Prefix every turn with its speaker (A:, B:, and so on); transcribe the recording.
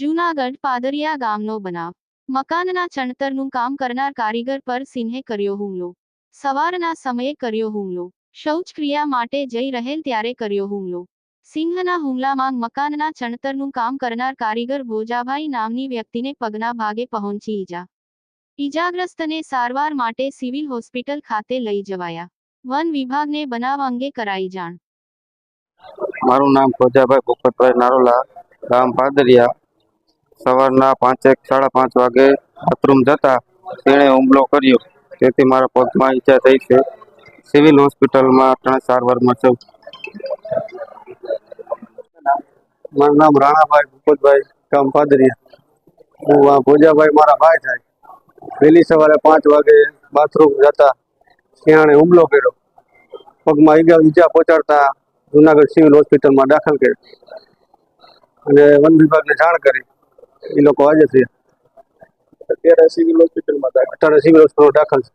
A: જૂનાગઢ પાદરિયા ગામનો બનાવ. મકાનના ચણતરનું કામ કરનાર કારીગર પર સિંહે કર્યો હુમલો. સવારના સમયે કર્યો હુમલો. શૌચક્રિયા માટે જઈ રહેલ ત્યારે કર્યો હુમલો. સિંહના હુમલામાં મકાનના ચણતરનું કામ કરનાર કારીગર ભોજાભાઈ નામની વ્યક્તિને પગના ભાગે પહોંચી ઈજા. ઈજાગ્રસ્તને સારવાર માટે સિવિલ હોસ્પિટલ ખાતે લઈ જવાયા. વન વિભાગને બનાવ અંગે કરાઈ જાણ.
B: મારું નામ ભોજાભાઈ ભૂપતભાઈ નારોલા, ગામ પાદરિયા. સવારના પાંચેક, સાડા પાંચ વાગે બાથરૂમ જતા તેણે હુમલો કર્યો. તેથી મારા પગમાં ઈજા થઈ છે. સિવિલ હોસ્પિટલમાં ત્રણ સારવારમાં છું મારું નામ રાણાભાઈ ભૂપતભાઈ ગામ પાદરિયા હું આ ભોજાભાઈ મારા ભાઈ થાય. વહેલી સવારે પાંચ વાગે બાથરૂમ જતા ત્યાં હુમલો કર્યો. પગમાં ઈજા પહોંચાડતા જુનાગઢ સિવિલ હોસ્પિટલમાં દાખલ કર્યો. અને વન વિભાગને જાણ કરી. એ લોકો આજે છે. અત્યારે સિવિલ હોસ્પિટલમાં અત્યારે સિવિલ હોસ્પિટલમાં દાખલ છે.